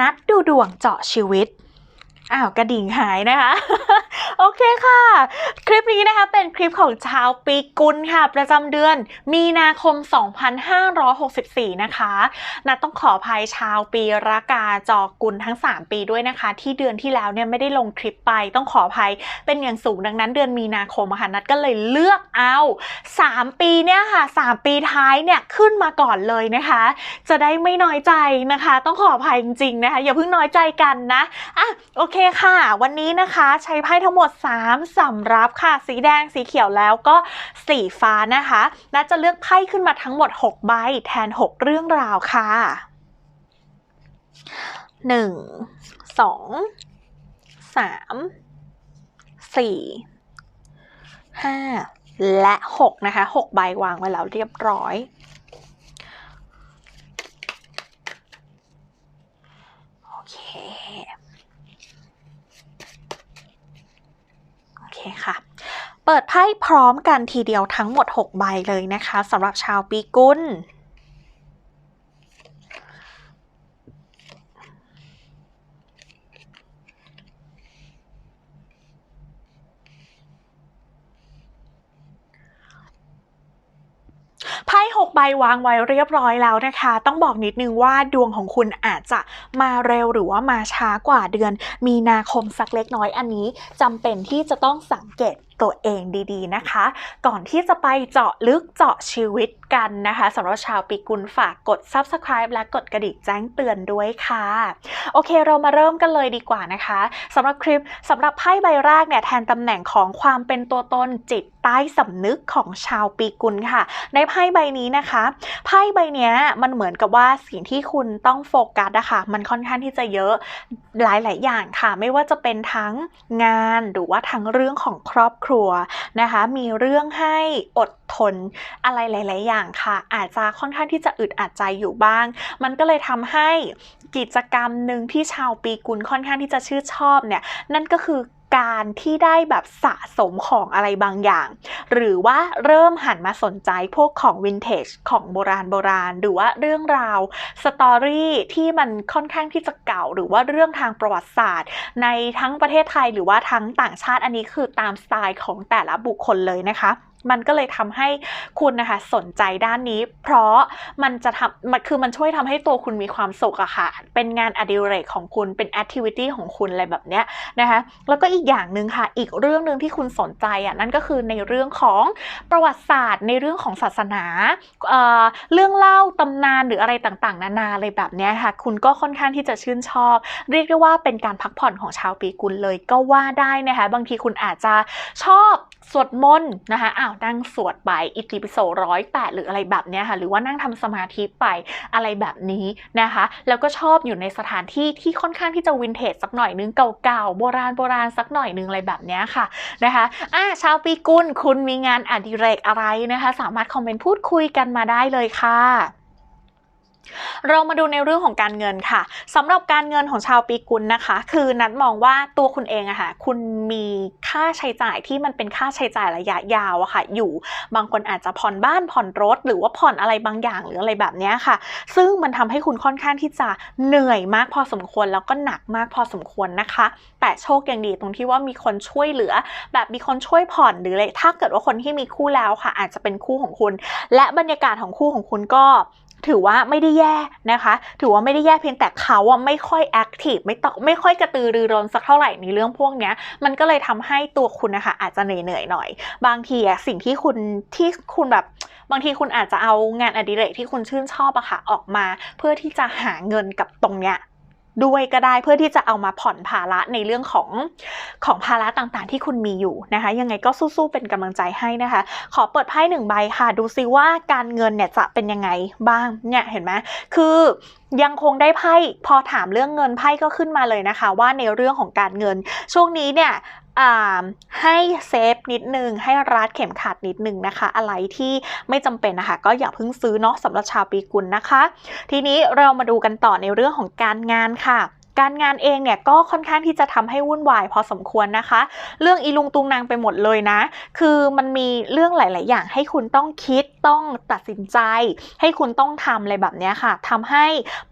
นัดดูดวงเจาะชีวิต อ้าวกระดิ่งหายนะคะ โอเคค่ะ คลิปนี้นะคะเป็นคลิปของชาวปีกุลค่ะ ประจำเดือน มีนาคม 2564 นะคะนัดต้องขออภัยชาวปีรากาจอกุลทั้ง 3 ปีด้วยนะคะ ที่เดือนที่แล้วเนี่ยไม่ได้ลงคลิปไปต้องขออภัยเป็นอย่างสูงดังนั้น เดือนมีนาคมค่ะนัดก็เลยเลือกเอา 3 ปีเนี่ยค่ะ 3 ปีท้ายเนี่ยขึ้นมาก่อนเลยนะคะ จะได้ไม่น้อยใจนะคะ ต้องขออภัยจริงๆนะคะอย่าเพิ่งน้อยใจกันนะอะโอเคค่ะ วันนี้นะคะใช้ไพ่ทั้งหมด 3สำรับค่ะ สีแดงสีเขียวแล้วก็สีฟ้านะคะนัดจะเลือกไพ่ขึ้นมาทั้งหมด 6 ใบแทน 6 เรื่องราวค่ะ 1 2 3 4 5 และ 6 นะคะ 6 ใบวางไว้แล้วเรียบร้อย โอเค โอเคค่ะ เปิดไพ่พร้อมกันทีเดียวทั้งหมด 6 ใบเลยนะคะสำหรับชาวปีกุล ใบวางไว้เรียบร้อยแล้วนะคะ ต้องบอกนิดนึงว่าดวงของคุณอาจจะมาเร็วหรือว่ามาช้ากว่าเดือน มีนาคมสักเล็กน้อยอันนี้จำเป็นที่จะต้องสังเกตตัวเองดีๆนะคะ ก่อนที่จะไปเจาะลึกเจาะชีวิตกันนะคะสำหรับชาวปีกุลฝากกด subscribe และกดกระดิ่งแจ้งเตือนด้วยค่ะ โอเคเรามาเริ่มกันเลยดีกว่านะคะสำหรับคลิปสำหรับไพ่ใบแรกเนี่ยแทนตำแหน่งของความเป็นตัวตนจิตใต้สำนึกของชาวปีกุลค่ะ ในไพ่ใบนี้นะคะไพ่ใบเนี้ยมันเหมือนกับว่าสิ่งที่คุณต้องโฟกัสนะคะมันค่อนข้างที่จะเยอะหลาย ๆ อย่างค่ะ ไม่ว่าจะเป็นทั้งงานหรือว่าทั้งเรื่องของครอบครัวนะคะ มีเรื่องให้อดทนอะไรหลาย ๆ อย่างค่ะ อาจจะค่อนข้างที่จะอึดอัดใจอยู่บ้าง มันก็เลยทำให้กิจกรรมหนึ่งที่ชาวปีกุลค่อนข้างที่จะชื่นชอบเนี่ย นั่นก็คือ การที่ได้แบบสะสมของอะไรบางอย่าง หรือว่าเริ่มหันมาสนใจพวกของวินเทจของโบราณโบราณ หรือว่าเรื่องราวสตอรี่ที่มันค่อนข้างที่จะเก่า หรือว่าเรื่องทางประวัติศาสตร์ ในทั้งประเทศไทยหรือว่าทั้งต่างชาติอันนี้คือตามสไตล์ของแต่ละบุคคลเลยนะคะ มันก็เลยทำให้คุณนะคะสนใจด้านนี้ เพราะมันจะทำมันคือมันช่วยทำให้ตัวคุณมีความสุขอะค่ะ เป็นงานอดิเรกของคุณเป็นแอคทิวิตี้ของคุณอะไรแบบเนี้ยนะคะ แล้วก็อีกอย่างหนึ่งค่ะ อีกเรื่องหนึ่งที่คุณสนใจอะนั่นก็คือในเรื่องของประวัติศาสตร์ ในเรื่องของศาสนาเอ่อเรื่องเล่าตำนานหรืออะไรต่างๆ นานาอะไรแบบเนี้ยค่ะ คุณก็ค่อนข้างที่จะชื่นชอบ เรียกได้ว่าเป็นการพักผ่อนของชาวปีกุลเลยก็ว่าได้นะคะ บางทีคุณอาจจะชอบสวดมนต์นะคะอ้าวนั่งสวดไปอิติปิโสร้อยแปดหรืออะไรแบบนี้ค่ะหรือว่านั่งทำสมาธิไปอะไรแบบนี้นะคะ แล้วก็ชอบอยู่ในสถานที่ที่ค่อนข้างที่จะวินเทจสักหน่อยนึงเก่าๆโบราณโบราณสักหน่อยนึงอะไรแบบนี้ค่ะนะคะอ่าชาวปีกุลคุณมีงานอดิเรกอะไรนะคะ สามารถคอมเมนต์พูดคุยกันมาได้เลยค่ะ เรามาดูในเรื่องของการเงินค่ะสำหรับการเงินของชาวปีกุลนะคะ คือนัดมองว่าตัวคุณเองอะค่ะ คุณมีค่าใช้จ่ายที่มันเป็นค่าใช้จ่ายระยะยาวอะค่ะ อยู่บางคนอาจจะผ่อนบ้านผ่อนรถ หรือว่าผ่อนอะไรบางอย่างหรืออะไรแบบนี้ค่ะ ซึ่งมันทำให้คุณค่อนข้างที่จะเหนื่อยมากพอสมควรแล้วก็หนักมากพอสมควรนะคะ แต่โชคยังดีตรงที่ว่ามีคนช่วยเหลือ แบบมีคนช่วยผ่อนหรืออะไรถ้าเกิดว่าคนที่มีคู่แล้วค่ะ อาจจะเป็นคู่ของคุณ และบรรยากาศของคู่ของคุณก็ ถือว่าไม่ได้แย่นะคะ ถือว่าไม่ได้แย่เพียงแต่เขาอะไม่ค่อยแอคทีฟไม่ต้องไม่ค่อยกระตือรือร้นสักเท่าไหร่ในเรื่องพวกเนี้ย มันก็เลยทำให้ตัวคุณนะคะอาจจะเหนื่อยๆหน่อย บางทีอะสิ่งที่คุณที่คุณแบบบางทีคุณอาจจะเอางานอดิเรกที่คุณชื่นชอบอะค่ะออกมา เพื่อที่จะหาเงินกับตรงเนี้ย ด้วยก็ได้เพื่อที่จะเอามาผ่อนภาระในเรื่องของของภาระต่างๆ ที่คุณมีอยู่นะคะ ยังไงก็สู้ๆเป็นกำลังใจให้นะคะ ขอเปิดไพ่หนึ่งใบค่ะ ดูซิว่าการเงินเนี่ยจะเป็นยังไงบ้างเนี่ยเห็นไหมคือยังคงได้ไพ่พอถามเรื่องเงินไพ่ก็ขึ้นมาเลยนะคะ ว่าในเรื่องของการเงิน ช่วงนี้เนี่ย ให้เซฟนิดนึง ให้รัดเข็มขัดนิดนึงนะคะ อะไรที่ไม่จำเป็นนะคะ ก็อย่าเพิ่งซื้อเนาะสำหรับชาวปีกุลนะคะ ทีนี้เรามาดูกันต่อในเรื่องของการงานค่ะ การงานเองเนี่ยก็ค่อนข้างที่จะทำให้วุ่นวายพอสมควรนะคะ เรื่องอีลุงตุงนางไปหมดเลยนะ คือมันมีเรื่องหลาย ๆ อย่างให้คุณต้องคิดต้องตัดสินใจ ให้คุณต้องทำอะไรแบบนี้ค่ะทำให้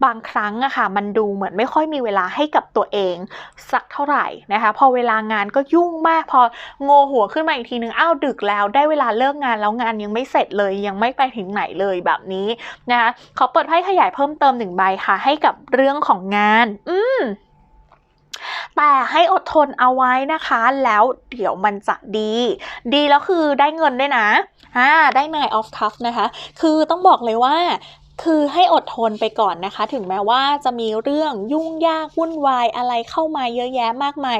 บางครั้งอะค่ะ มันดูเหมือนไม่ค่อยมีเวลาให้กับตัวเอง สักเท่าไหร่นะคะ พอเวลางานก็ยุ่งมากพอโงหัวขึ้นมาอีกทีนึงอ้าวดึกแล้ว ได้เวลาเลิกงานแล้วงานยังไม่เสร็จเลยยังไม่ไปถึงไหนเลยแบบนี้นะคะขอเปิดไพ่ขยายเพิ่มเติมหนึ่งใบค่ะ ให้กับเรื่องของงานอืมแต่ให้อดทนเอาไว้นะคะ แล้วเดี๋ยวมันจะดี ดีแล้วคือได้เงินด้วยนะอ่าได้ Nine of Cups นะคะ คือต้องบอกเลยว่าคือให้อดทนไปก่อนนะคะ ถึงแม้ว่าจะมีเรื่องยุ่งยากวุ่นวายอะไรเข้ามาเยอะแยะมากมาย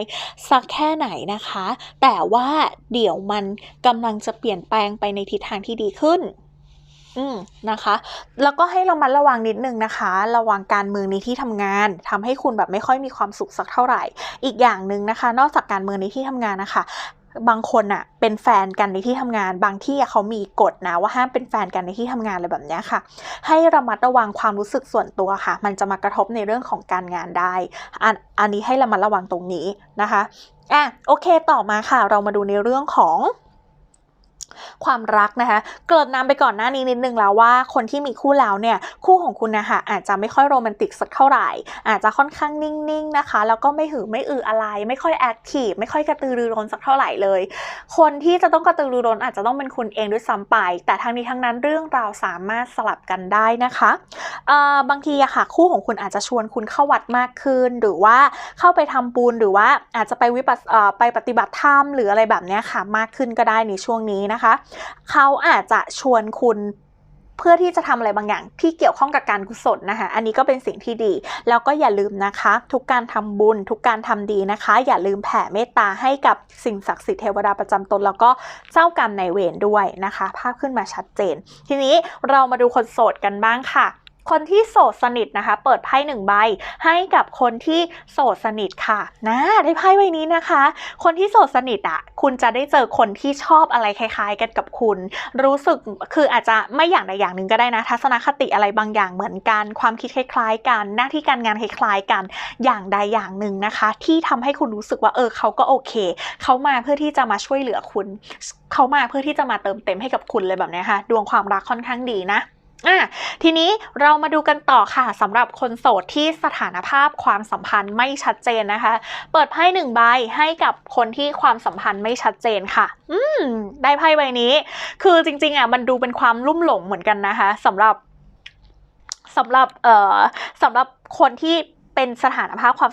สักแค่ไหนนะคะ แต่ว่าเดี๋ยวมันกำลังจะเปลี่ยนแปลงไปในทิศทางที่ดีขึ้น อืมนะคะ แล้วก็ให้เรามัดระวังนิดนึงนะคะ ระวังการเมืองในที่ทำงานทำให้คุณแบบไม่ค่อยมีความสุขสักเท่าไหร่ อีกอย่างหนึ่งนะคะ นอกจากการเมืองในที่ทำงานนะคะบางคนอะเป็นแฟนกันในที่ทำงาน บางที่เขามีกฎนะว่าห้ามเป็นแฟนกันในที่ทำงานอะไรแบบเนี้ยค่ะ ให้ระมัดระวังความรู้สึกส่วนตัวค่ะ มันจะมากระทบในเรื่องของการงานได้ อันอันนี้ให้ระมัดระวังตรงนี้นะคะอะโอเคต่อมาค่ะ เรามาดูในเรื่องของ ความรักนะคะ เกิดนำไปก่อนหน้านี้นิดนึงแล้วว่าคนที่มีคู่แล้วเนี่ย คู่ของคุณนะคะอาจจะไม่ค่อยโรแมนติกสักเท่าไหร่ อาจจะค่อนข้างนิ่งๆนะคะ แล้วก็ไม่หือไม่อืออะไร ไม่ค่อยแอคทีฟไม่ค่อยกระตือรือร้นสักเท่าไหร่เลย คนที่จะต้องกระตือรือร้นอาจจะต้องเป็นคุณเองด้วยซ้ำไป แต่ทั้งนี้ทั้งนั้นเรื่องราวสามารถสลับกันได้นะคะบางทีอะค่ะคู่ของคุณอาจจะชวนคุณเข้าวัดมากขึ้น หรือว่าเข้าไปทำบุญหรือว่าอาจจะไปวิปัสไปปฏิบัติธรรมหรืออะไรแบบเนี้ยค่ะมากขึ้นก็ได้ในช่วงนี้นะคะเขาอาจจะชวนคุณเพื่อที่จะทำอะไรบางอย่างที่เกี่ยวข้องกับการกุศลนะคะ อันนี้ก็เป็นสิ่งที่ดี แล้วก็อย่าลืมนะคะ ทุกการทำบุญ ทุกการทำดีนะคะ อย่าลืมแผ่เมตตาให้กับสิ่งศักดิ์สิทธิ์เทวดาประจำตน แล้วก็เจ้ากรรมนายเวรด้วยนะคะ ภาพขึ้นมาชัดเจน ทีนี้เรามาดูคนโสดกันบ้างค่ะ คนที่โสดสนิทนะคะ เปิดไพ่หนึ่งใบ ให้กับคนที่โสดสนิทค่ะนะได้ไพ่ใบนี้นะคะ คนที่โสดสนิทอะ คุณจะได้เจอคนที่ชอบอะไรคล้าย ๆ กันกับคุณ รู้สึกคืออาจจะไม่อย่างใดอย่างหนึ่งก็ได้นะ ทัศนคติอะไรบางอย่างเหมือนกัน ความคิดคล้ายๆ กัน หน้าที่การงานคล้ายๆ กันอย่างใดอย่างหนึ่งนะคะ ที่ทำให้คุณรู้สึกว่าเออเขาก็โอเคเขามาเพื่อที่จะมาช่วยเหลือคุณเขามาเพื่อที่จะมาเติมเต็มให้กับคุณเลยแบบเนี้ยค่ะ ดวงความรักค่อนข้างดีนะ อะทีนี้เรามาดูกันต่อค่ะสำหรับคนโสดที่สถานภาพความสัมพันธ์ไม่ชัดเจนนะคะ เปิดไพ่หนึ่งใบให้กับคนที่ความสัมพันธ์ไม่ชัดเจนค่ะ อืม ได้ไพ่ใบนี้ คือจริง ๆอะมันดูเป็นความลุ่มหลงเหมือนกันนะคะสำหรับสำหรับเอ่อสำหรับคนที่เป็นสถานภาพความ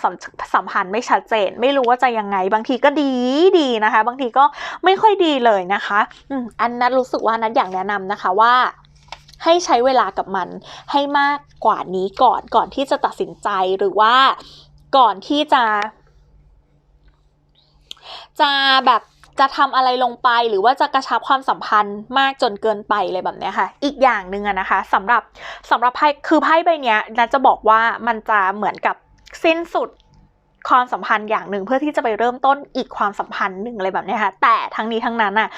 สัมพันธ์ไม่ชัดเจน ไม่รู้ว่าจะยังไง บางทีก็ดีดีนะคะ บางทีก็ไม่ค่อยดีเลยนะคะ อืมอันนั้นรู้สึกว่านัดอยากแนะนำนะคะว่า ให้ใช้เวลากับมันให้มากกว่านี้ก่อนก่อนที่จะตัดสินใจหรือว่าก่อนที่จะ จะแบบจะทำอะไรลงไปหรือว่าจะกระชับความสัมพันธ์มากจนเกินไปเลยแบบนี้ค่ะ อีกอย่างหนึ่งอะนะคะสำหรับสำหรับไพ่คือไพ่ใบเนี้ยนัทจะบอกว่ามันจะเหมือนกับสิ้นสุดความสัมพันธ์อย่างหนึ่งเพื่อที่จะไปเริ่มต้นอีกความสัมพันธ์หนึ่งอะไรแบบนี้ค่ะ แต่ทั้งนี้ทั้งนั้นอะ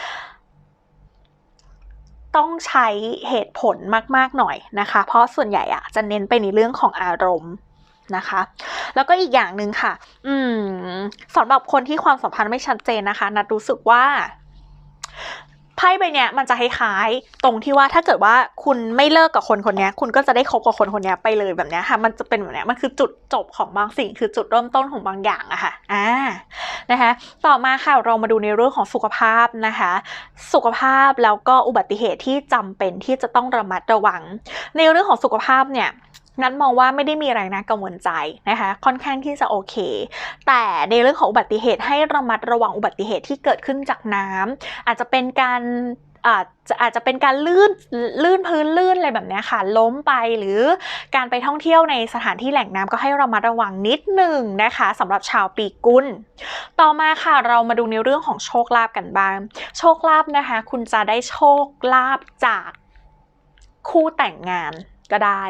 ต้องใช้เหตุผลมาก ๆ หน่อยนะคะ เพราะส่วนใหญ่อะจะเน้นไปในเรื่องของอารมณ์นะคะ แล้วก็อีกอย่างหนึ่งค่ะ อืมสำหรับคนที่ความสัมพันธ์ไม่ชัดเจนนะคะ นัดรู้สึกว่า ไพ่ใบเนี้ยมันจะคล้ายๆตรงที่ว่าถ้าเกิดว่าคุณไม่เลิกกับคนคนนี้คุณก็จะได้คบกับคนคนนี้ไปเลยแบบเนี้ยค่ะ มันจะเป็นแบบเนี้ยมันคือจุดจบของบางสิ่ง คือจุดเริ่มต้นของบางอย่างอะค่ะอ่านะคะต่อมาค่ะเรามาดูในเรื่องของสุขภาพนะคะ สุขภาพแล้วก็อุบัติเหตุที่จำเป็นที่จะต้องระมัดระวัง ในเรื่องของสุขภาพเนี่ย นัดมองว่าไม่ได้มีอะไรน่ากังวลใจนะคะ ค่อนข้างที่จะโอเค แต่ในเรื่องของอุบัติเหตุให้ระมัดระวังอุบัติเหตุที่เกิดขึ้นจากน้ำอาจจะเป็นการอาจจะอาจจะเป็นการลื่นลื่นพื้นลื่นอะไรแบบนี้ค่ะล้มไปหรือการไปท่องเที่ยวในสถานที่แหล่งน้ำก็ให้ระมัดระวังนิดหนึ่งนะคะสำหรับชาวปีกุลต่อมาค่ะเรามาดูในเรื่องของโชคลาภกันบ้าง โชคลาภนะคะ คุณจะได้โชคลาภจากคู่แต่งงานก็ได้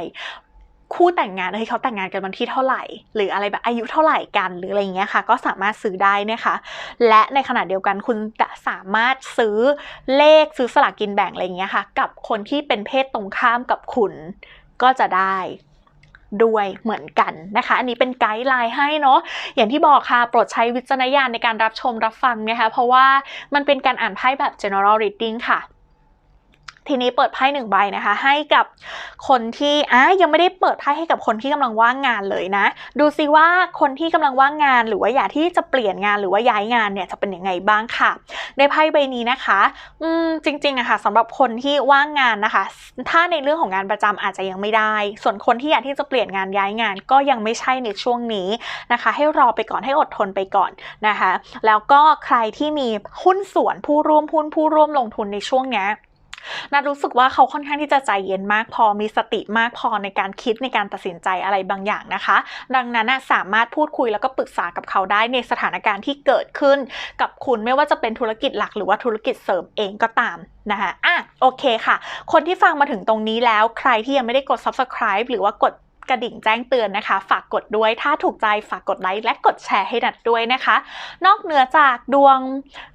คู่แต่งงานเฮ้ยเขาแต่งงานกันวันที่เท่าไหร่ หรืออะไรแบบอายุเท่าไหร่กันหรืออะไรอย่างเงี้ยค่ะ ก็สามารถซื้อได้นะคะ และในขณะเดียวกันคุณจะสามารถซื้อเลขซื้อสลากกินแบ่งอะไรอย่างเงี้ยค่ะ กับคนที่เป็นเพศตรงข้ามกับคุณก็จะได้ด้วยเหมือนกันนะคะ อันนี้เป็นไกด์ไลน์ให้เนาะอย่างที่บอกค่ะ โปรดใช้วิจารณญาณในการรับชมรับฟังนะคะ เพราะว่ามันเป็นการอ่านไพ่แบบ general reading ค่ะ ทีนี้เปิดไพ่หนึ่งใบนะคะ ให้กับคนที่อะยังไม่ได้เปิดไพ่ให้กับคนที่กำลังว่างงานเลยนะ ดูซิว่าคนที่กำลังว่างงานหรือว่าอยากที่จะเปลี่ยนงานหรือว่าย้ายงานเนี่ยจะเป็นยังไงบ้างค่ะ ในไพ่ใบนี้นะคะ อืมจริงๆอะค่ะสำหรับคนที่ว่างงานนะคะ ถ้าในเรื่องของงานประจำอาจจะยังไม่ได้ ส่วนคนที่อยากที่จะเปลี่ยนงานย้ายงาน ก็ยังไม่ใช่ในช่วงนี้นะคะ ให้รอไปก่อนให้อดทนไปก่อนนะคะ แล้วก็ใครที่มีหุ้นส่วนผู้ร่วมหุ้นผู้ร่วมลงทุนในช่วงนี้ นัดรู้สึกว่าเขาค่อนข้างที่จะใจเย็นมากพอมีสติมากพอในการคิดในการตัดสินใจอะไรบางอย่างนะคะ ดังนั้นสามารถพูดคุยแล้วก็ปรึกษากับเขาได้ในสถานการณ์ที่เกิดขึ้น กับคุณไม่ว่าจะเป็นธุรกิจหลักหรือว่าธุรกิจเสริมเองก็ตามนะคะอะโอเคค่ะ คนที่ฟังมาถึงตรงนี้แล้วใครที่ยังไม่ได้กด subscribe หรือว่ากด กระดิ่งแจ้งเตือนนะคะ ฝากกดด้วยถ้าถูกใจฝากกดไลค์และกดแชร์ให้นัดด้วยนะคะ นอกเหนือจากดวง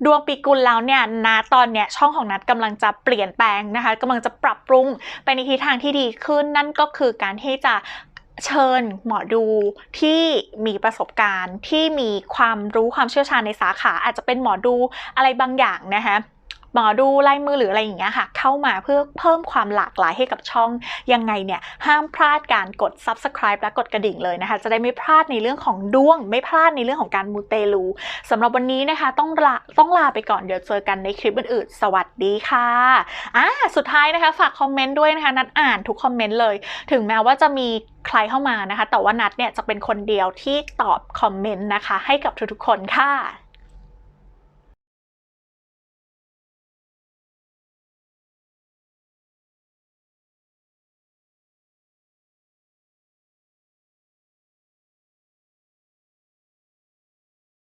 ดวงปีกุลแล้วเนี่ยนาตอนเนี้ยช่องของนัดกำลังจะเปลี่ยนแปลงนะคะกำลังจะปรับปรุงไปในทิศทางที่ดีขึ้นนั่นก็คือการที่จะเชิญหมอดูที่มีประสบการณ์ที่มีความรู้ความเชี่ยวชาญในสาขา อาจจะเป็นหมอดูอะไรบางอย่างนะคะ หมอดูลายมือหรืออะไรอย่างเงี้ยค่ะ เข้ามาเพื่อเพิ่มความหลากหลายให้กับช่อง ยังไงเนี่ยห้ามพลาดการกด subscribe และกดกระดิ่งเลยนะคะ จะได้ไม่พลาดในเรื่องของดวง ไม่พลาดในเรื่องของการมูเตลูสำหรับวันนี้นะคะต้องลาต้องลาไปก่อนเดี๋ยวเจอกันในคลิปอื่นๆ สวัสดีค่ะอ่าสุดท้ายนะคะฝากคอมเมนต์ด้วยนะคะนัดอ่านทุกคอมเมนต์เลย ถึงแม้ว่าจะมีใครเข้ามานะคะ แต่ว่านัดเนี่ยจะเป็นคนเดียวที่ตอบคอมเมนต์นะคะ ให้กับทุกๆคนค่ะ